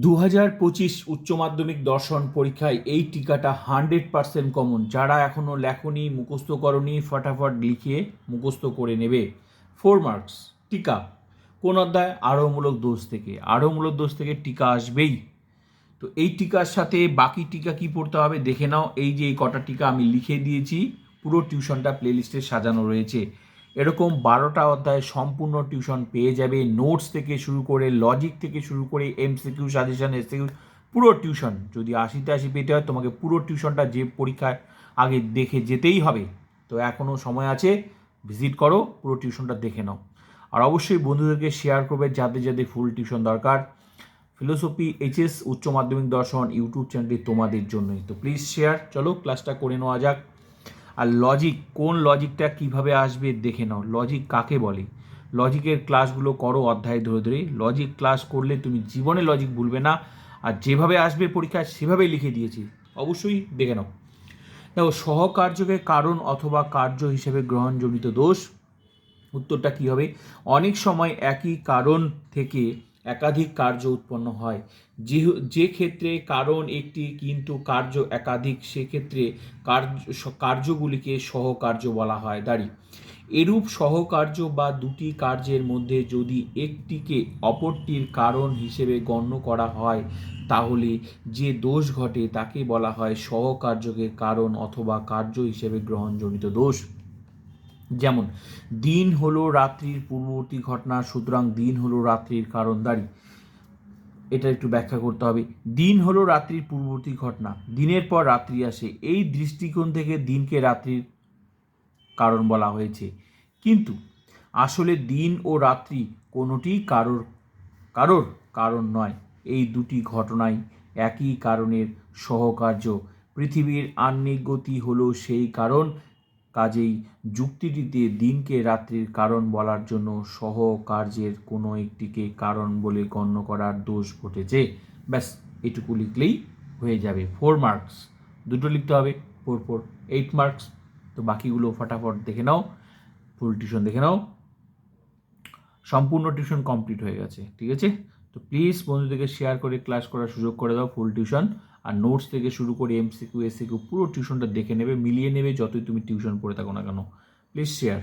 দু হাজার পঁচিশ উচ্চ মাধ্যমিক দর্শন পরীক্ষায় এই টিকাটা হান্ড্রেড পার্সেন্ট কমন। যারা এখনও লেখনি, মুখস্থ করনি, ফটাফট লিখে মুখস্থ করে নেবে। ফোর মার্কস টিকা। কোন অধ্যায়? আরোমূলক দোষ থেকে। আরোমূলক দোষ থেকে টিকা আসবেই। তো এই টিকার সাথে বাকি টিকা কি পড়তে হবে? দেখে নাও। এই যে এই কটা টিকা আমি লিখে দিয়েছি, পুরো টিউশনটা প্লেলিস্টে সাজানো রয়েছে। এরকম বারোটা অধ্যায় সম্পূর্ণ টিউশন পেয়ে যাবে। নোটস থেকে শুরু করে, লজিক থেকে শুরু করে, এমসিকিউ, সাজেশন, এসিকিউ, পুরো টিউশন যদি আশিতে আশি পেতে হয়, তোমাকে পুরো টিউশনটা যে পরীক্ষায় আগে দেখে যেতেই হবে। তো এখনও সময় আছে, ভিজিট করো, পুরো টিউশনটা দেখে নাও। আর অবশ্যই বন্ধুদেরকে শেয়ার করবে যাদের যাদের ফুল টিউশন দরকার। ফিলোসফি, এইচএস, উচ্চ মাধ্যমিক দর্শন, ইউটিউব চ্যানেলটি তোমাদের জন্যই। তো প্লিজ শেয়ার চলো ক্লাসটা করে নেওয়া যাক। আর লজিক কোন লজিকটা কীভাবে আসবে দেখে নাও। লজিক কাকে বলে? লজিকের ক্লাসগুলো করো অধ্যায় ধরে ধরে। লজিক ক্লাস করলে তুমি জীবনে লজিক ভুলবে না। আর যেভাবে আসবে পরীক্ষায় সেভাবেই লিখে দিয়েছি। অবশ্যই দেখে নাও। দেখো, সহকার্যকে কারণ অথবা কার্য হিসেবে গ্রহণজনিত দোষ। উত্তরটা কী হবে? অনেক সময় একই কারণ থেকে একাধিক কার্য উৎপন্ন হয়। যে যে ক্ষেত্রে কারণ একটি কিন্তু কার্য একাধিক, সেক্ষেত্রে কার্য, কার্যগুলিকে সহকার্য বলা হয়। দাঁড়ি। এরূপ সহকার্য বা দুটি কার্যের মধ্যে যদি একটিকে অপরটির কারণ হিসেবে গণ্য করা হয়, তাহলে যে দোষ ঘটে তাকে বলা হয় সহকার্যকে কারণ অথবা কার্য হিসেবে গ্রহণজনিত দোষ। যেমন, দিন হলো রাত্রির পূর্ববর্তী ঘটনা, সুতরাং দিন হলো রাত্রির কারণ দাঁড়ি। এটা একটু ব্যাখ্যা করতে হবে। দিন হলো রাত্রির পূর্ববর্তী ঘটনা। দিনের পর রাত্রি আসে। এই দৃষ্টিকোণ থেকে দিনকে রাত্রির কারণ বলা হয়েছে। কিন্তু, আসলে দিন ও রাত্রি কোনোটিই কারোর কারোর কারণ নয়। এই দুটি ঘটনাই একই কারণের সহকার্য। পৃথিবীর আহ্নিক গতি হলো সেই কারণ কাজেই যুক্তিটিতে দিনকে রাত্রির কারণ বলার জন্য সহকার্যের কোনো একটিকে কারণ বলে গণ্য করার দোষ ঘটেছে। ব্যাস, এটুকু লিখলেই হয়ে যাবে। ফোর মার্কস দুটো লিখতে হবে। ফোর ফোর এইট মার্কস তো বাকিগুলো ফটাফট দেখে নাও। ফুল টিউশন দেখে নাও। সম্পূর্ণ টিউশন কমপ্লিট হয়ে গেছে। ঠিক আছে? তো প্লিজ বন্ধুদেরকে শেয়ার করে ক্লাস করার সুযোগ করে দাও ফুল টিউশন আর নোটস থেকে শুরু করে এমসিকিউ এসিকিউ পুরো টিউশনটা দেখে নেবে, মিলিয়ে নেবে, যতই তুমি টিউশন পড়ে থাকো না কেন। Please share